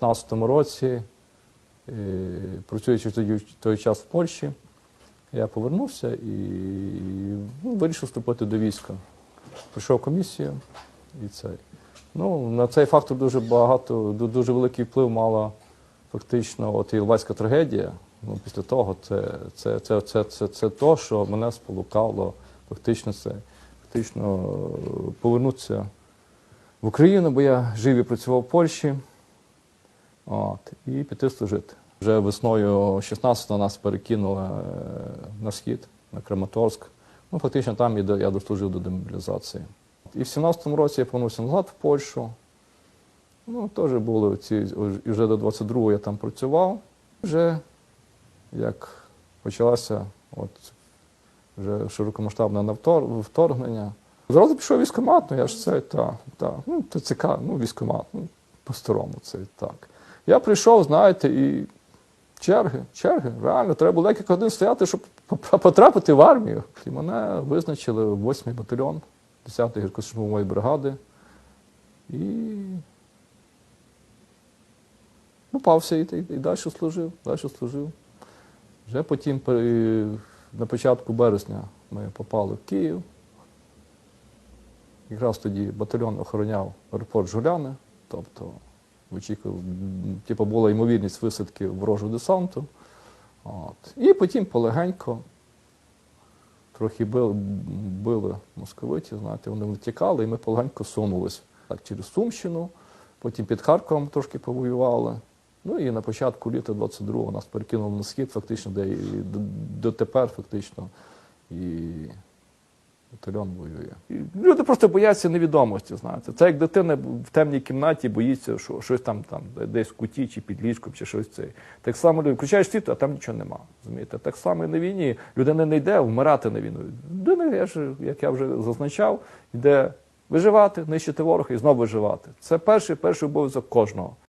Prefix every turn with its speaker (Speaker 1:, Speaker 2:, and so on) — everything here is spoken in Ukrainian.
Speaker 1: 2015 році, е, працюючи в той час в Польщі, я повернувся і ну, вирішив вступити до війська. Прийшов комісію і це. Ну, на цей фактор дуже багато, дуже великий вплив мала фактично от Ілвайська трагедія. Ну, після того це, це, це, це, це, це то, що мене спонукало фактично це, фактично е, повернутися в Україну, бо я жив і працював в Польщі. От, і піти служити. Вже весною 16-го нас перекинули е, на схід, на Краматорськ. Ну, фактично там я дослужив до демобілізації. І в 17-му році я повернувся назад в Польщу. Ну, теж були ці, вже до 22-го я там працював. Вже як почалося от, вже широкомасштабне вторгнення. Зразу пішов військкомат, ну я ж це, так, так. Ну, це цікаво, ну, військкомат, ну, по-старому це так. Я прийшов, знаєте, і черги, черги, реально, треба було декілька годин стояти, щоб потрапити в армію. І мене визначили в 8-й батальйон 10-ї гіркослужбової бригади. І попався і, і, і далі служив, далі служив. Вже потім на початку березня ми попали в Київ. Якраз тоді батальйон охороняв аеропорт Жуляни, тобто очікував, типу, була ймовірність висадки ворожого десанту. От. І потім полегенько трохи били, били московиті, знаєте, вони втікали, і ми полегенько сунулись так, через Сумщину, потім під Харковом трошки повоювали. Ну і на початку літа 22-го нас перекинули на схід, фактично, де і дотепер фактично і батальйон воює. Люди просто бояться невідомості, знаєте. Це як дитина в темній кімнаті боїться, що щось там, там десь в куті чи під ліжком, чи щось це. Так само люди включаєш світло, а там нічого нема. Розумієте? Так само і на війні людина не йде вмирати на війну. Людина, я ж, як я вже зазначав, йде виживати, нищити ворога і знову виживати. Це перший, перший обов'язок кожного.